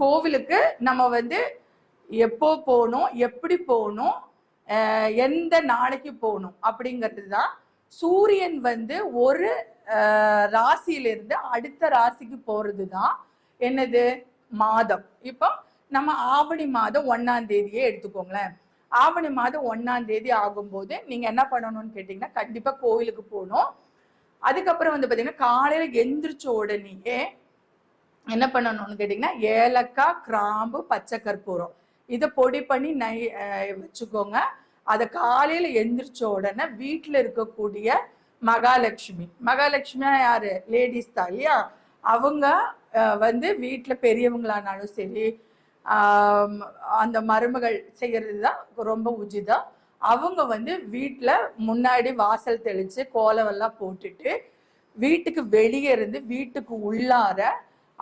கோவிலுக்கு நம்ம வந்து எப்போ போகணும் எப்படி போகணும் எந்த நாளைக்கு போகணும் அப்படிங்கிறது தான். சூரியன் வந்து ஒரு ராசியிலிருந்து அடுத்த ராசிக்கு போகிறது தான் என்னது? மாதம். இப்போ நம்ம ஆவணி மாதம் ஒன்னாம் தேதியே எடுத்துக்கோங்களேன். ஆவணி மாதம் ஒன்னாம் தேதி ஆகும்போது நீங்கள் என்ன பண்ணணும்னு கேட்டிங்கன்னா கண்டிப்பாக கோவிலுக்கு போகணும். அதுக்கப்புறம் வந்து பார்த்தீங்கன்னா காலையில் எந்திரிச்ச உடனேயே என்ன பண்ணணும்னு கேட்டிங்கன்னா ஏலக்காய் கிராம்பு பச்சை கற்பூரம். இதை பொடி பண்ணி நை வச்சுக்கோங்க. அதை காலையில் எந்திரிச்ச உடனே வீட்டில் இருக்கக்கூடிய மகாலட்சுமி. மகாலட்சுமியா யார்? லேடிஸ் தான் இல்லையா? அவங்க வந்து வீட்டில் பெரியவங்களானாலும் சரி அந்த மருமகள் செய்கிறது தான் ரொம்ப உச்சிதம் அவங்க வந்து வீட்டில் முன்னாடி வாசல் தெளித்து கோலம் எல்லாம் போட்டுட்டு வீட்டுக்கு வெளியே இருந்து வீட்டுக்கு உள்ளார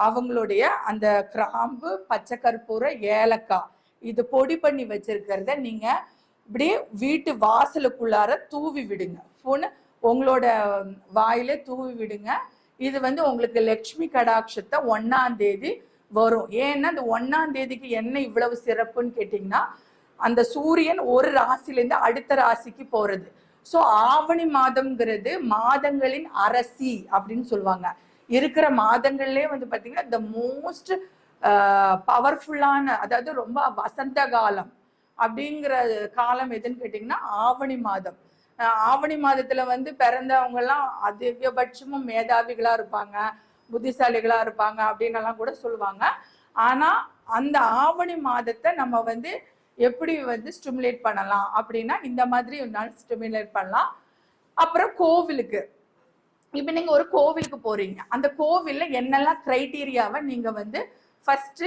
அவங்களுடைய அந்த கிராம்பு பச்சை கற்பூரம் ஏலக்காய் இது பொடி பண்ணி வச்சிருக்கிறத நீங்க இப்படியே வீட்டு வாசலுக்குள்ளார தூவி விடுங்க. ஃபோனு உங்களோட வாயில தூவி விடுங்க. இது வந்து உங்களுக்கு லக்ஷ்மி கடாட்சத்தை ஒன்னாம் தேதி வரும். ஏன்னா அந்த ஒன்னாம் தேதிக்கு என்ன இவ்வளவு சிறப்புன்னு கேட்டிங்கன்னா அந்த சூரியன் ஒரு ராசிலேருந்து அடுத்த ராசிக்கு போறது. ஸோ ஆவணி மாதம்ங்கிறது மாதங்களின் அரசி அப்படின்னு சொல்லுவாங்க. இருக்கிற மாதங்கள்லேயே வந்து பார்த்தீங்கன்னா த மோஸ்ட் பவர்ஃபுல்லான அதாவது ரொம்ப வசந்த காலம் அப்படிங்கிற காலம் எதுன்னு கேட்டிங்கன்னா ஆவணி மாதம். ஆவணி மாதத்துல வந்து பிறந்தவங்கெல்லாம் அதிகபட்சமும் மேதாவிகளா இருப்பாங்க புத்திசாலிகளா இருப்பாங்க அப்படின்னு கூட சொல்லுவாங்க. ஆனா அந்த ஆவணி மாதத்தை நம்ம வந்து எப்படி வந்து ஸ்டிமுலேட் பண்ணலாம் அப்படின்னா இந்த மாதிரி ஒரு நாள் ஸ்டிமுலேட் பண்ணலாம். அப்புறம் கோவிலுக்கு. இப்போ நீங்க ஒரு கோவிலுக்கு போறீங்க. அந்த கோவில்ல என்னெல்லாம் கிரைட்டீரியாவை நீங்க வந்து ஃபர்ஸ்ட்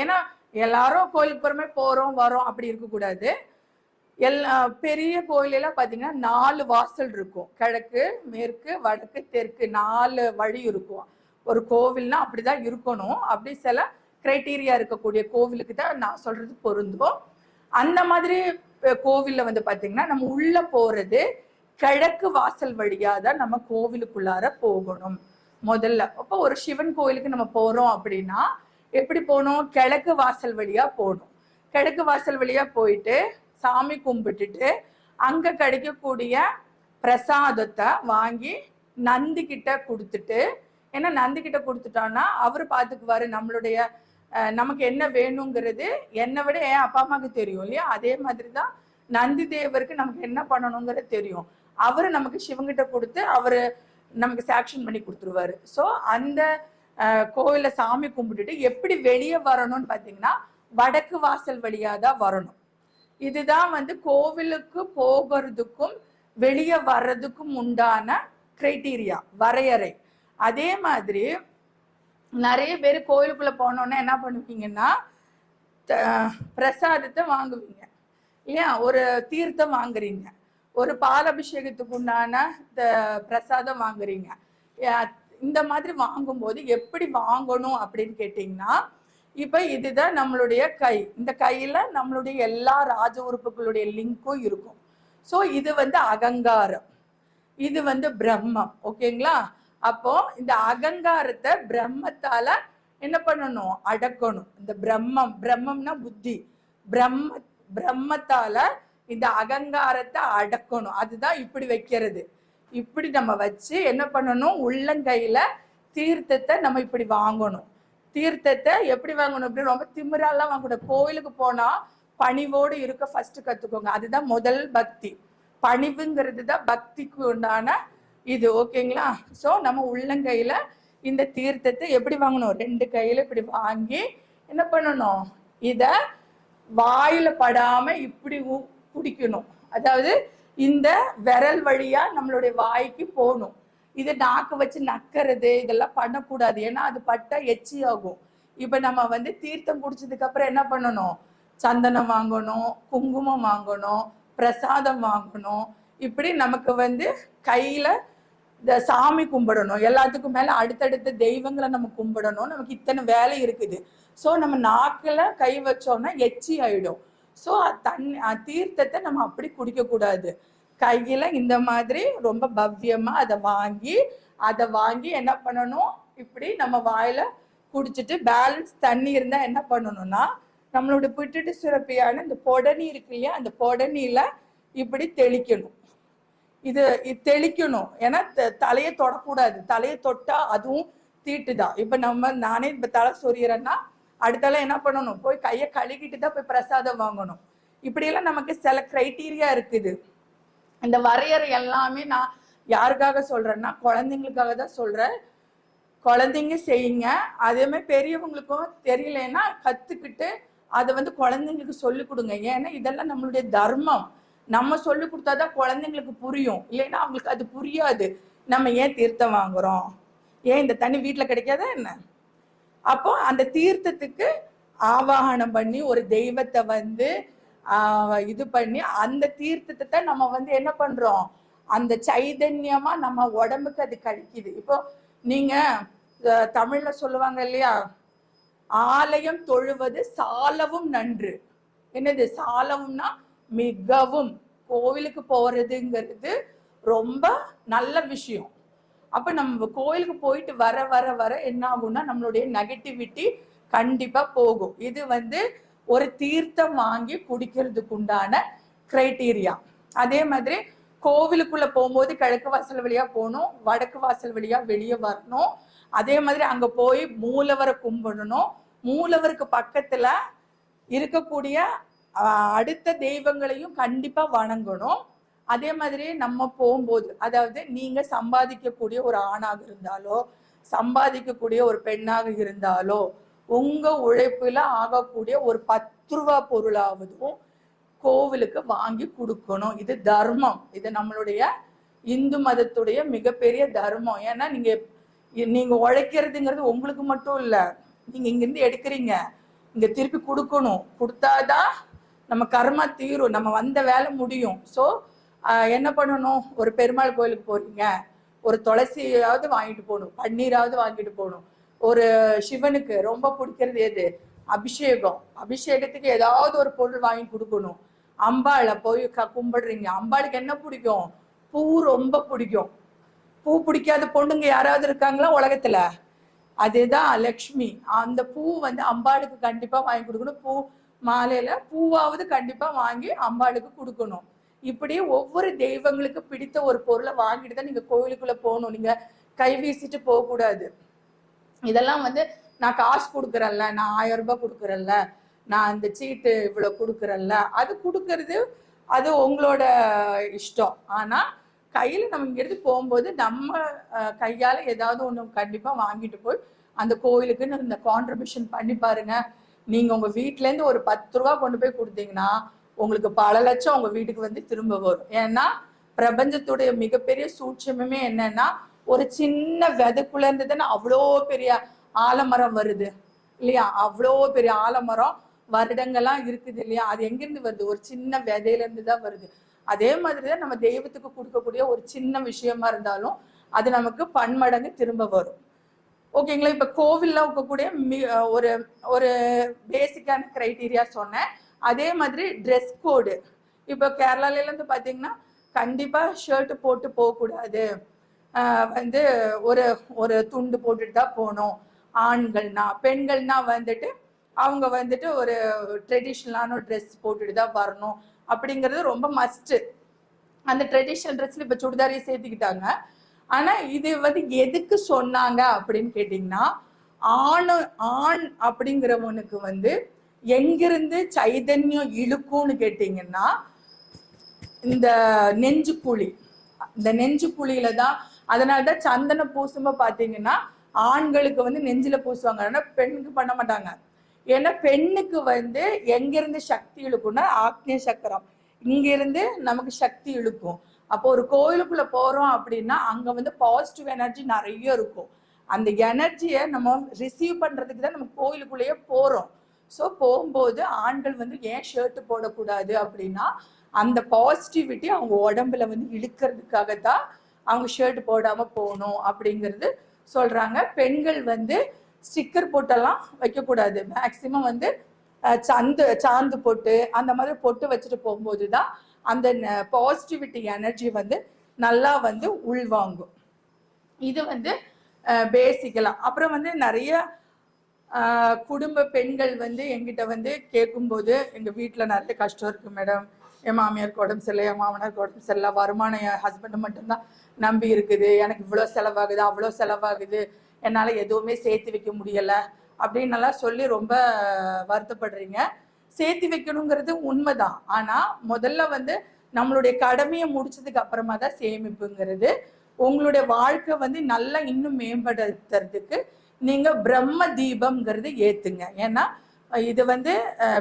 ஏன்னா எல்லாரும் கோயிலுக்கு போறமே போறோம் வரோம் அப்படி இருக்கக்கூடாது. எல்லா பெரிய கோயிலெல்லாம் பார்த்தீங்கன்னா நாலு வாசல் இருக்கும். கிழக்கு மேற்கு வடக்கு தெற்கு நாலு வழி இருக்கும். ஒரு கோவில்னா அப்படிதான் இருக்கணும். அப்படி சில கிரைட்டீரியா இருக்கக்கூடிய கோவிலுக்கு தான் நான் சொல்றது பொருந்தும் அந்த மாதிரி கோவில்ல வந்து பாத்தீங்கன்னா நம்ம உள்ள போறது கிழக்கு வாசல் வழியா தான் நம்ம கோவிலுக்குள்ளார போகணும். முதல்ல அப்போ ஒரு சிவன் கோயிலுக்கு நம்ம போறோம் அப்படின்னா எப்படி போகணும்? கிழக்கு வாசல் வழியா போகணும். கிழக்கு வாசல் வழியா போயிட்டு சாமி கும்பிட்டுட்டு அங்க கிடைக்கக்கூடிய பிரசாதத்தை வாங்கி நந்தி கிட்ட கொடுத்துட்டு ஏன்னா நந்தி கிட்ட கொடுத்துட்டோம்னா அவர் பார்த்துக்குவாரு நம்மளுடைய நமக்கு என்ன வேணுங்கிறது என்னை விட என் அப்பா அம்மாவுக்கு தெரியும் இல்லையா? அதே மாதிரி தான் நந்தி தேவருக்கு நமக்கு என்ன பண்ணணுங்கிறது தெரியும். அவரு நமக்கு சிவங்கிட்ட கொடுத்து அவரு நமக்கு சாக்ஷன் பண்ணி கொடுத்துருவாரு. ஸோ அந்த அஹ், சாமி கும்பிட்டுட்டு எப்படி வெளியே வரணும்னு பார்த்தீங்கன்னா வடக்கு வாசல் வழியாக தான் வரணும். இதுதான் வந்து கோவிலுக்கு போகிறதுக்கும் வெளியே வர்றதுக்கும் உண்டான கிரைட்டீரியா வரையறை. அதே மாதிரி நிறைய பேர் கோயிலுக்குள்ள போனோன்னே என்ன பண்ணுவீங்கன்னா த- பிரசாதத்தை வாங்குவீங்க. இல்லையா? ஒரு தீர்த்தம் வாங்குறீங்க. ஒரு பாலபிஷேகத்துக்கு உண்டான இந்த பிரசாதம் வாங்குறீங்க. இந்த மாதிரி வாங்கும்போது எப்படி வாங்கணும் அப்படின்னு கேட்டிங்கன்னா இப்போ இதுதான் நம்மளுடைய கை. இந்த கையில் நம்மளுடைய எல்லா ராஜ உறுப்புகளுடைய லிங்க்கும் இருக்கும். ஸோ இது வந்து அகங்காரம். இது வந்து பிரம்மம். ஓகேங்களா? அப்போ இந்த அகங்காரத்தை பிரம்மத்தால என்ன பண்ணணும்? அடக்கணும். இந்த பிரம்மம் பிரம்மம்னா புத்தி. பிரம்ம பிரம்மத்தால இந்த அகங்காரத்தை அடக்கணும். அதுதான் இப்படி வைக்கிறது. இப்படி நம்ம வச்சு என்ன பண்ணணும்? உள்ளங்கையில தீர்த்தத்தை நம்ம இப்படி வாங்கணும். தீர்த்தத்தை எப்படி வாங்கணும் அப்படின்னு ரொம்ப திமிராலாம் வாங்கக்கூடாது. கோயிலுக்கு போனா பணிவோடு இருக்க ஃபர்ஸ்ட் கத்துக்கோங்க. அதுதான் முதல் பக்தி. பணிவுங்கிறது தான் பக்திக்கு உண்டான இது. ஓகேங்களா ஸோ நம்ம உள்ளங்கையில இந்த தீர்த்தத்தை எப்படி வாங்கணும்? ரெண்டு கையில இப்படி வாங்கி என்ன பண்ணணும்? இத வாயில படாம இப்படி ஊ- குடிக்கணும் அதாவது இந்த விரல் வழியா நம்மளுடைய வாய்க்கு போகணும். இது நாக்கு வச்சு நக்கிறது இதெல்லாம் பண்ணக்கூடாது. ஏன்னா அது பட்டா எச்சி ஆகும். இப்ப நம்ம வந்து தீர்த்தம் குடிச்சதுக்கு அப்புறம் என்ன பண்ணணும்? சந்தனம் வாங்கணும் குங்குமம் வாங்கணும் பிரசாதம் வாங்கணும். இப்படி நமக்கு வந்து கையில இந்த சாமி கும்பிடணும். எல்லாத்துக்கும் மேல அடுத்தடுத்த தெய்வங்களை நம்ம கும்பிடணும். நமக்கு இத்தனை வேலை இருக்குது. ஸோ நம்ம நாக்கில் கை வச்சோம்னா எச்சி ஆயிடும். ஸோ தண்ணி தீர்த்தத்தை நம்ம அப்படி குடிக்க கூடாது. கையில இந்த மாதிரி ரொம்ப பவ்யமாக அதை வாங்கி அதை வாங்கி என்ன பண்ணணும்? இப்படி நம்ம வாயில குடிச்சிட்டு பேலன்ஸ் தண்ணி இருந்தா என்ன பண்ணணும்னா நம்மளோட பிட்டுட்டு சுரப்பியான இந்த பொடனி இருக்கு இல்லையா அந்த பொடனியில இப்படி தெளிக்கணும். இது இது தெளிக்கணும். ஏன்னா தலையை தொடக்கூடாது. தலையை தொட்டா அதுவும் தீட்டுதான். இப்ப நம்ம நானே இப்போ தலை சொரியறேன்னா அடுத்தால என்ன பண்ணணும்? போய் கையை கழுகிட்டு தான் போய் பிரசாதம் வாங்கணும். இப்படியெல்லாம் நமக்கு சில கிரைட்டீரியா இருக்குது. இந்த வரையறை எல்லாமே நான் யாருக்காக சொல்றேன்னா குழந்தைங்களுக்காக தான் சொல்றேன். குழந்தைங்க செய்யுங்க. அதே மாதிரி பெரியவங்களுக்கும் தெரியலன்னா கத்துக்கிட்டு அதை வந்து குழந்தைங்களுக்கு சொல்லிக் கொடுங்க. ஏன்னா இதெல்லாம் நம்மளுடைய தர்மம். நம்ம சொல்லி கொடுத்தாதான் குழந்தைங்களுக்கு புரியும். இல்லைன்னா அவங்களுக்கு அது புரியாது. நம்ம ஏன் தீர்த்தம் வாங்குறோம்? ஏன் இந்த தண்ணி வீட்டில் கிடைக்காதா என்ன? அப்போ அந்த தீர்த்தத்துக்கு ஆவாகனம் பண்ணி ஒரு தெய்வத்தை வந்து இது பண்ணி அந்த தீர்த்தத்தை தான் நம்ம வந்து என்ன பண்றோம்? அந்த சைதன்யமா நம்ம உடம்புக்கு அது கழிக்குது. இப்போ நீங்க தமிழ்ல சொல்லுவாங்க இல்லையா? ஆலயம் தொழுவது சாலவும் நன்று. என்னது? சாலவும்னா மிகவும். கோவிலுக்கு போறதுங்கிறது ரொம்ப நல்ல விஷயம். அப்ப நம்ம கோயிலுக்கு போயிட்டு வர வர வர என்ன ஆகும்னா நம்மளுடைய நெகட்டிவிட்டி கண்டிப்பா போகும். இது வந்து ஒரு தீர்த்தம் வாங்கி குடிக்கிறதுக்கு உண்டான கிரைட்டீரியா அதே மாதிரி கோவிலுக்குள்ள போகும்போது கிழக்கு வாசல் வழியா போகணும் வடக்கு வாசல் வழியா வெளியே வரணும். அதே மாதிரி அங்க போய் மூலவரை கும்பிடணும். மூலவருக்கு பக்கத்துல இருக்கக்கூடிய அடுத்த தெய்வங்களையும் கண்டிப்பா வணங்கணும். அதே மாதிரி நம்ம போகும்போது அதாவது நீங்க சம்பாதிக்கக்கூடிய ஒரு ஆணாக இருந்தாலோ சம்பாதிக்கக்கூடிய ஒரு பெண்ணாக இருந்தாலோ உங்க உழைப்புல ஆகக்கூடிய ஒரு பத்து ரூபா பொருளாவதும் கோவிலுக்கு வாங்கி கொடுக்கணும். இது தர்மம். இது நம்மளுடைய இந்து மதத்துடைய மிகப்பெரிய தர்மம். ஏன்னா நீங்க நீங்க உழைக்கிறதுங்கிறது உங்களுக்கு மட்டும் இல்ல நீங்க இங்கிருந்து எடுக்கிறீங்க. இங்க திருப்பி கொடுக்கணும். கொடுத்தாதான் நம்ம கர்மா தீரும். நம்ம வந்த வேலை முடியும். ஸோ என்ன பண்ணணும்? ஒரு பெருமாள் கோயிலுக்கு போறீங்க. ஒரு துளசியாவது வாங்கிட்டு போகணும். பன்னீராவது வாங்கிட்டு போகணும். ஒரு சிவனுக்கு ரொம்ப பிடிக்கிறது எது? அபிஷேகம். அபிஷேகத்துக்கு ஏதாவது ஒரு பொருள் வாங்கி கொடுக்கணும். அம்பாளை போய் க கும்பிடுறீங்க. அம்பாளுக்கு என்ன பிடிக்கும்? பூ ரொம்ப பிடிக்கும். பூ பிடிக்காத பொண்ணுங்க யாராவது இருக்காங்களா உலகத்துல? அதுதான் லக்ஷ்மி. அந்த பூ வந்து அம்பாளுக்கு கண்டிப்பா வாங்கி கொடுக்கணும். பூ மாலையில பூவாவது கண்டிப்பா வாங்கி அம்பாளுக்கு கொடுக்கணும். இப்படி ஒவ்வொரு தெய்வங்களுக்கு பிடித்த ஒரு பொருளை வாங்கிட்டு தான் நீங்க கோவிலுக்குள்ள போகணும். நீங்க கை வீசிட்டு போக கூடாது இதெல்லாம் வந்து நான் காசு கொடுக்குறேன்ல நான் ஆயிரம் ரூபாய் கொடுக்குறேன்ல நான் இந்த சீட்டு இவ்வளோ கொடுக்குறேன்ல அது கொடுக்கறது அது உங்களோட இஷ்டம். ஆனால் கையில் நம்ம இங்கிருந்து போகும்போது நம்ம கையால் ஏதாவது ஒன்று கண்டிப்பாக வாங்கிட்டு போய் அந்த கோயிலுக்குன்னு இந்த கான்ட்ரிபியூஷன் பண்ணி பாருங்க. நீங்கள் உங்கள் வீட்டிலேருந்து ஒரு பத்து ரூபா கொண்டு போய் கொடுத்தீங்கன்னா உங்களுக்கு பல லட்சம் உங்க வீட்டுக்கு வந்து திரும்ப வரும். ஏன்னா பிரபஞ்சத்துடைய மிகப்பெரிய சூட்சமே என்னன்னா ஒரு சின்ன விதைக்குள்ள இருந்ததுன்னா அவ்வளோ பெரிய ஆலமரம் வருது. இல்லையா? அவ்வளோ பெரிய ஆலமரம் வருடங்கள்லாம் இருக்குது இல்லையா? அது எங்கிருந்து வருது? ஒரு சின்ன விதையில இருந்து தான் வருது. அதே மாதிரி தான் நம்ம தெய்வத்துக்கு கொடுக்கக்கூடிய ஒரு சின்ன விஷயமா இருந்தாலும் அது நமக்கு பன்மடங்கு திரும்ப வரும். ஓகேங்களா? இப்ப கோவில்லாம் இருக்கக்கூடிய மி- ஒரு ஒரு பேசிக்கான கிரைட்டீரியா சொன்னேன். அதே மாதிரி ட்ரெஸ் கோடு இப்போ கேரளாலேருந்து பார்த்தீங்கன்னா கண்டிப்பாக ஷர்ட் போட்டு போகக்கூடாது. வந்து ஒரு ஒரு துண்டு போட்டுட்டு தான் போகணும். ஆண்கள்னா பெண்கள்னா வந்துட்டு அவங்க வந்துட்டு ஒரு ட்ரெடிஷ்னலான ட்ரெஸ் போட்டுட்டு தான் வரணும். அப்படிங்கிறது ரொம்ப மஸ்ட்டு அந்த ட்ரெடிஷ்னல் ட்ரெஸ்ல இப்போ சுடிதாரையும் சேர்த்துக்கிட்டாங்க. ஆனால் இது வந்து எதுக்கு சொன்னாங்க அப்படின்னு கேட்டிங்கன்னா ஆண் ஆண் அப்படிங்கிறவனுக்கு வந்து எங்கிருந்து சைதன்யம் இழுக்கும்னு கேட்டிங்கன்னா இந்த நெஞ்சு குழி இந்த நெஞ்சு குழியில தான் அதனால தான் சந்தன பூசும்ப பாத்தீங்கன்னா ஆண்களுக்கு வந்து நெஞ்சில பூசுவாங்க. ஆனா பெண்ணுக்கு பண்ண மாட்டாங்க. ஏன்னா பெண்ணுக்கு வந்து எங்கிருந்து சக்தி இழுக்கும்னா ஆக்னிய சக்கரம். இங்கிருந்து நமக்கு சக்தி இழுக்கும். அப்போ ஒரு கோயிலுக்குள்ள போறோம் அப்படின்னா அங்க வந்து பாசிட்டிவ் எனர்ஜி நிறைய இருக்கும். அந்த எனர்ஜியை நம்ம ரிசீவ் பண்றதுக்கு தான் நம்ம கோயிலுக்குள்ளேயே போறோம். ஸோ போகும்போது ஆண்கள் வந்து ஏன் ஷர்ட் போடக்கூடாது அப்படின்னா அந்த பாசிட்டிவிட்டி அவங்க உடம்புல வந்து இழுக்கிறதுக்காக தான் அவங்க ஷர்ட் போடாமல் போகணும் அப்படிங்கிறது சொல்றாங்க. பெண்கள் வந்து ஸ்டிக்கர் போட்டெல்லாம் வைக்கக்கூடாது. மேக்சிமம் வந்து சந்து சாந்து போட்டு அந்த மாதிரி பொட்டு வச்சுட்டு போகும்போது தான் அந்த பாசிட்டிவிட்டி எனர்ஜி வந்து நல்லா வந்து உள்வாங்கும். இது வந்து பேசிக்கலாம் அப்புறம் வந்து நிறைய குடும்ப பெண்கள் வந்து எங்கிட்ட வந்து கேட்கும்போது எங்கள் வீட்டில் நிறைய கஷ்டம் இருக்குது மேடம். என் மாமியாருக்கு உடம்பு சரியில்லை என் மாமனாருக்கு உடம்பு சரியில்லை. வருமானம் என் ஹஸ்பண்டை மட்டும்தான் நம்பி இருக்குது. எனக்கு இவ்வளோ செலவாகுது அவ்வளோ செலவாகுது. என்னால் எதுவுமே சேர்த்து வைக்க முடியலை அப்படின்னுலாம் சொல்லி ரொம்ப வருத்தப்படுறீங்க. சேர்த்து வைக்கணுங்கிறது உண்மைதான். ஆனால் முதல்ல வந்து நம்மளுடைய கடமையை முடிச்சதுக்கு அப்புறமா தான் சேமிப்புங்கிறது. உங்களுடைய வாழ்க்கை வந்து நல்லா இன்னும் மேம்படுத்துறதுக்கு நீங்க பிரம்ம தீபம்ங்கிறது ஏத்துங்க. ஏன்னா இது வந்து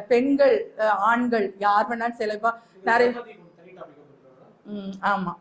பெண்கள் ஆண்கள் யார் வேணாலும் சிலப்பா நிறைய ம், ஆமா.